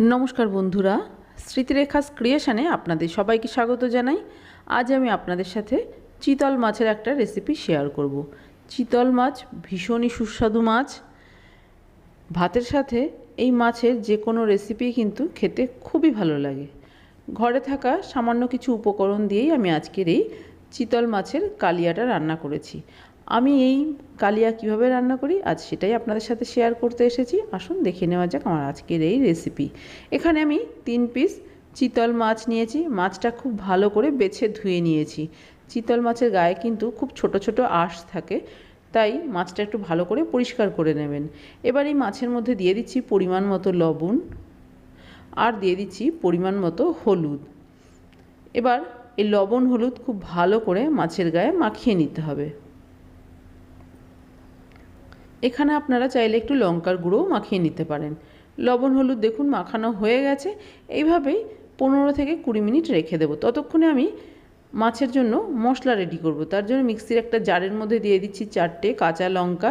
নমস্কার বন্ধুরা, স্মৃতিরেখাস ক্রিয়েশনে আপনাদের সবাইকে স্বাগত জানাই। আজ আমি আপনাদের সাথে চিতল মাছের একটা রেসিপি শেয়ার করব। চিতল মাছ ভীষণই সুস্বাদু মাছ। ভাতের সাথে এই মাছের যে কোনো রেসিপি কিন্তু খেতে খুবই ভালো লাগে। ঘরে থাকা সামান্য কিছু উপকরণ দিয়েই আমি আজকের এই চিতল মাছের কালিয়াটা রান্না করেছি। আমি এই কালিয়া কীভাবে রান্না করি, আজ সেটাই আপনাদের সাথে শেয়ার করতে এসেছি। আসুন দেখে নেওয়া যাক আমার আজকের এই রেসিপি এখানে আমি তিন পিস চিতল মাছ নিয়েছি। মাছটা খুব ভালো করে বেছে ধুয়ে নিয়েছি। চিতল মাছের গায়ে কিন্তু খুব ছোট ছোট আঁশ থাকে, তাই মাছটা একটু ভালো করে পরিষ্কার করে নেবেন। এবার এই মাছের মধ্যে দিয়ে দিচ্ছি পরিমাণ মতো লবণ আর দিয়ে দিচ্ছি পরিমাণ মতো হলুদ। এবার এই লবণ হলুদ খুব ভালো করে মাছের গায়ে মাখিয়ে নিতে হবে। এখানে আপনারা চাইলে একটু লঙ্কার গুঁড়োও মাখিয়ে নিতে পারেন। লবণ, হলুদ দেখুন, মাখানো হয়ে গেছে। এইভাবেই পনেরো থেকে কুড়ি মিনিট রেখে দেবো। ততক্ষণে আমি মাছের জন্য মশলা রেডি করব। তার জন্য মিক্সির একটা জারের মধ্যে দিয়ে দিচ্ছি চারটে কাঁচা লঙ্কা।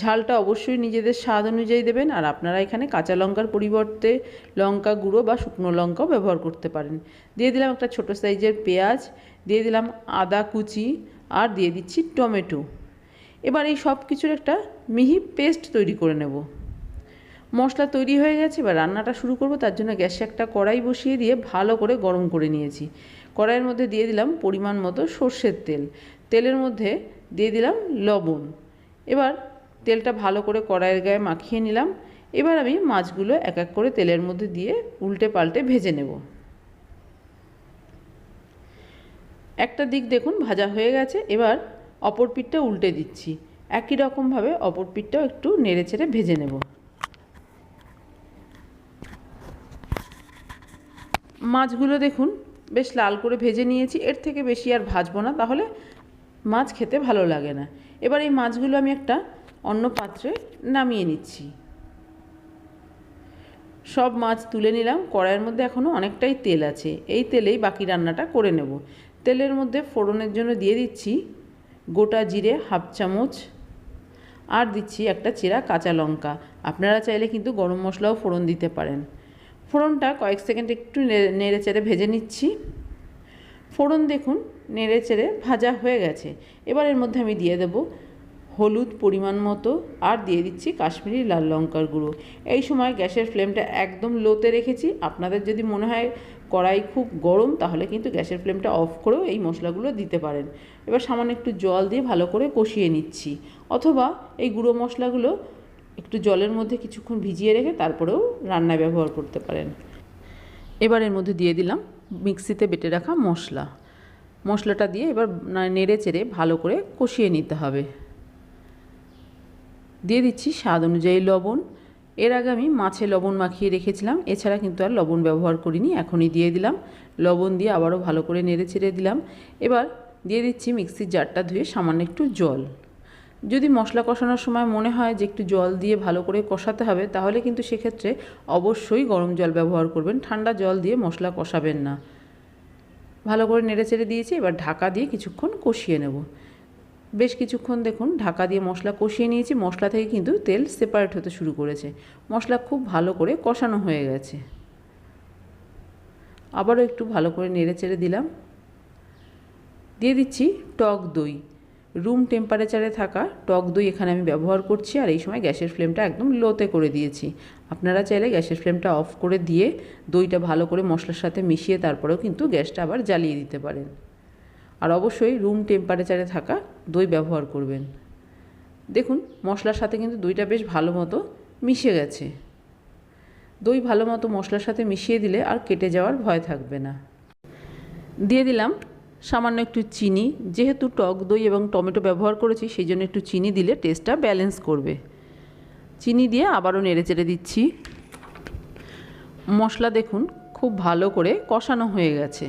ঝালটা অবশ্যই নিজেদের স্বাদ অনুযায়ী দেবেন আর আপনারা এখানে কাঁচা লঙ্কার পরিবর্তে লঙ্কা গুঁড়ো বা শুকনো লঙ্কাও ব্যবহার করতে পারেন। দিয়ে দিলাম একটা ছোটো সাইজের পেঁয়াজ, দিয়ে দিলাম আদা কুচি আর দিয়ে দিচ্ছি টমেটো। এবার এই সব কিছুর একটা মিহি পেস্ট তৈরি করে নেব। মশলা তৈরি হয়ে গেছে, এবার রান্নাটা শুরু করব। তার জন্য গ্যাসে একটা কড়াই বসিয়ে দিয়ে ভালো করে গরম করে নিয়েছি। কড়াইয়ের মধ্যে দিয়ে দিলাম পরিমাণ মতো সর্ষের তেল। তেলের মধ্যে দিয়ে দিলাম লবণ। এবার তেলটা ভালো করে কড়াইয়ের গায়ে মাখিয়ে নিলাম। এবার আমি মাছগুলো এক এক করে তেলের মধ্যে দিয়ে উল্টে পাল্টে ভেজে নেব। একটা দিক দেখুন ভাজা হয়ে গেছে। এবার অপর পিঠটা উল্টে দিচ্ছি। একই রকমভাবে অপর পিঠটাও একটু নেড়ে চেড়ে ভেজে নেব। মাছগুলো দেখুন, বেশ লাল করে ভেজে নিয়েছি। এর থেকে বেশি আর ভাজবো না, তাহলে মাছ খেতে ভালো লাগে না। এবার এই মাছগুলো আমি একটা অন্য পাত্রে নামিয়ে নিচ্ছি। সব মাছ তুলে নিলাম। কড়াইয়ের মধ্যে এখনও অনেকটাই তেল আছে। এই তেলেই বাকি রান্নাটা করে নেব। তেলের মধ্যে ফোড়নের জন্য দিয়ে দিচ্ছি গোটা জিরে হাফ চামচ। আর দিচ্ছি একটা চেরা কাঁচা লঙ্কা। আপনারা চাইলে কিন্তু গরম মশলাও ফোড়ন দিতে পারেন। ফোড়নটা কয়েক সেকেন্ড একটু নেড়ে চেড়ে ভেজে নিচ্ছি। ফোড়ন দেখুন, নেড়ে চেড়ে ভাজা হয়ে গেছে। এবার এর মধ্যে আমি দিয়ে দেব হলুদ পরিমাণ মতো আর দিয়ে দিচ্ছি কাশ্মীরি লাল লঙ্কার গুঁড়ো। এই সময় গ্যাসের ফ্লেমটা একদম লোতে রেখেছি। আপনাদের যদি মনে হয় কড়াই খুব গরম, তাহলে কিন্তু গ্যাসের ফ্লেমটা অফ করেও এই মশলাগুলো দিতে পারেন। এবার সামান্য একটু জল দিয়ে ভালো করে কষিয়ে নিচ্ছি। অথবা এই গুঁড়ো মশলাগুলো একটু জলের মধ্যে কিছুক্ষণ ভিজিয়ে রেখে তারপরেও রান্নায় ব্যবহার করতে পারেন। এবার এর মধ্যে দিয়ে দিলাম মিক্সিতে বেটে রাখা মশলা। মশলাটা দিয়ে এবার নেড়ে চেড়ে ভালো করে কষিয়ে নিতে হবে। দিয়ে দিচ্ছি স্বাদ অনুযায়ী লবণ এর আগে আমি মাছে লবণ মাখিয়ে রেখেছিলাম, এছাড়া কিন্তু আর লবণ ব্যবহার করিনি, এখনই দিয়ে দিলাম। লবণ দিয়ে আবারও ভালো করে নেড়ে ছেড়ে দিলাম। এবার দিয়ে দিচ্ছি মিক্সির জারটা ধুয়ে সামান্য একটু জল। যদি মশলা কষানোর সময় মনে হয় যে একটু জল দিয়ে ভালো করে কষাতে হবে, তাহলে কিন্তু সেক্ষেত্রে অবশ্যই গরম জল ব্যবহার করবেন। ঠান্ডা জল দিয়ে মশলা কষাবেন না। ভালো করে নেড়ে চেড়ে দিয়েছি, এবার ঢাকা দিয়ে কিছুক্ষণ কষিয়ে নেব। বেশ কিছুক্ষণ দেখুন, ঢাকা দিয়ে মশলা কষিয়ে নিয়েছি। মশলা থেকে কিন্তু তেল সেপারেট হতে শুরু করেছে। মশলা খুব ভালো করে কষানো হয়ে গেছে। আবারও একটু ভালো করে নেড়ে চেড়ে দিলাম। দিয়ে দিচ্ছি টক দই। রুম টেম্পারেচারে থাকা টক দই এখানে আমি ব্যবহার করছি আর এই সময় গ্যাসের ফ্লেমটা একদম লোতে করে দিয়েছি। আপনারা চাইলে গ্যাসের ফ্লেমটা অফ করে দিয়ে দইটা ভালো করে মশলার সাথে মিশিয়ে তারপরেও কিন্তু গ্যাসটা আবার জ্বালিয়ে দিতে পারেন। আর অবশ্যই রুম টেম্পারেচারে থাকা দই ব্যবহার করবেন। দেখুন, মশলার সাথে কিন্তু দইটা বেশ ভালো মতো মিশে গেছে। দই ভালো মতো মশলার সাথে মিশিয়ে দিলে আর কেটে যাওয়ার ভয় থাকবে না। দিয়ে দিলাম সামান্য একটু চিনি। যেহেতু টক দই এবং টমেটো ব্যবহার করেছি, সেই জন্য একটু চিনি দিলে টেস্টটা ব্যালেন্স করবে। চিনি দিয়ে আবারও নেড়ে চেড়ে দিচ্ছি। মশলা দেখুন, খুব ভালো করে কষানো হয়ে গেছে।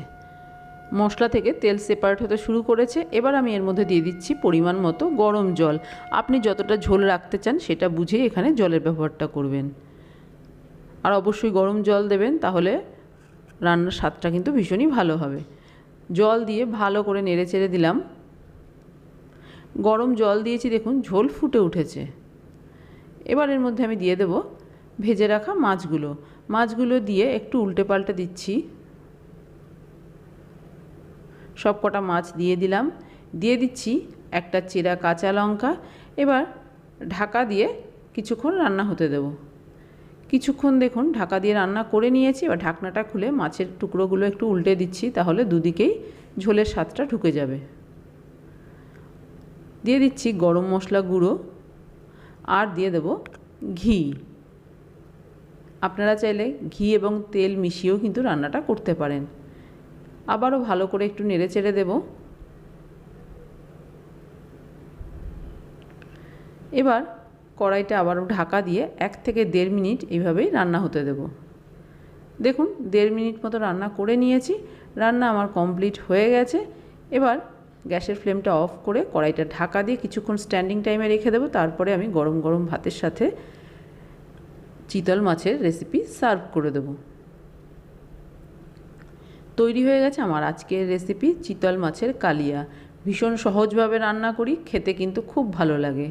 মশলা থেকে তেল সেপারেট হতে শুরু করেছে। এবার আমি এর মধ্যে দিয়ে দিচ্ছি পরিমাণ মতো গরম জল। আপনি যতটা ঝোল রাখতে চান সেটা বুঝে এখানে জলের ব্যবহারটা করবেন। আর অবশ্যই গরম জল দেবেন, তাহলে রান্নার স্বাদটা কিন্তু ভীষণই ভালো হবে। জল দিয়ে ভালো করে নেড়ে চেড়ে দিলাম। গরম জল দিয়েছি, দেখুন, ঝোল ফুটে উঠেছে। এবার এর মধ্যে আমি দিয়ে দেব ভেজে রাখা মাছগুলো। মাছগুলো দিয়ে একটু উল্টে পাল্টে দিচ্ছি। সব কটা মাছ দিয়ে দিলাম। দিয়ে দিচ্ছি একটা চেরা কাঁচা লঙ্কা। এবার ঢাকা দিয়ে কিছুক্ষণ রান্না হতে দেব। কিছুক্ষণ দেখুন, ঢাকা দিয়ে রান্না করে নিয়েছি। এবার ঢাকনাটা খুলে মাছের টুকরোগুলো একটু উল্টে দিচ্ছি, তাহলে দুদিকেই ঝোলের স্বাদটা ঢুকে যাবে। দিয়ে দিচ্ছি গরম মশলা গুঁড়ো আর দিয়ে দেব ঘি। আপনারা চাইলে ঘি এবং তেল মিশিয়েও কিন্তু রান্নাটা করতে পারেন। আবারও ভালো করে একটু নেড়ে চেড়ে দেব। এবার কড়াইটা আবারও ঢাকা দিয়ে এক থেকে দেড় মিনিট এইভাবেই রান্না হতে দেব। দেখুন, দেড় মিনিট মতো রান্না করে নিয়েছি, রান্না আমার কমপ্লিট হয়ে গেছে। এবার গ্যাসের ফ্লেমটা অফ করে কড়াইটা ঢাকা দিয়ে কিছুক্ষণ স্ট্যান্ডিং টাইমে রেখে দেবো। তারপরে আমি গরম গরম ভাতের সাথে চিতল মাছের রেসিপি সার্ভ করে দেবো। তৈরি হয়ে গেছে আমার আজকের রেসিপি চিতল মাছের কালিয়া। ভীষণ সহজভাবে রান্না করি, খেতে কিন্তু খুব ভালো লাগে।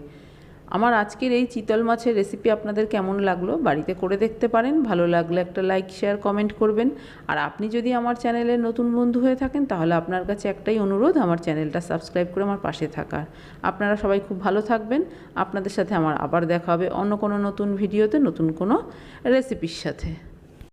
আমার আজকের এই চিতল মাছের রেসিপি আপনাদের কেমন লাগল বাড়িতে করে দেখতে পারেন। ভালো লাগলে একটা লাইক শেয়ার কমেন্ট করবেন। আর আপনি যদি আমার চ্যানেলে নতুন বন্ধু হয়ে থাকেন, তাহলে আপনার কাছে একটাই অনুরোধ, আমার চ্যানেলটা সাবস্ক্রাইব করে আমার পাশে থাকার। আপনারা সবাই খুব ভালো থাকবেন। আপনাদের সাথে আমার আবার দেখা হবে অন্য কোনো নতুন ভিডিওতে নতুন কোনো রেসিপির সাথে।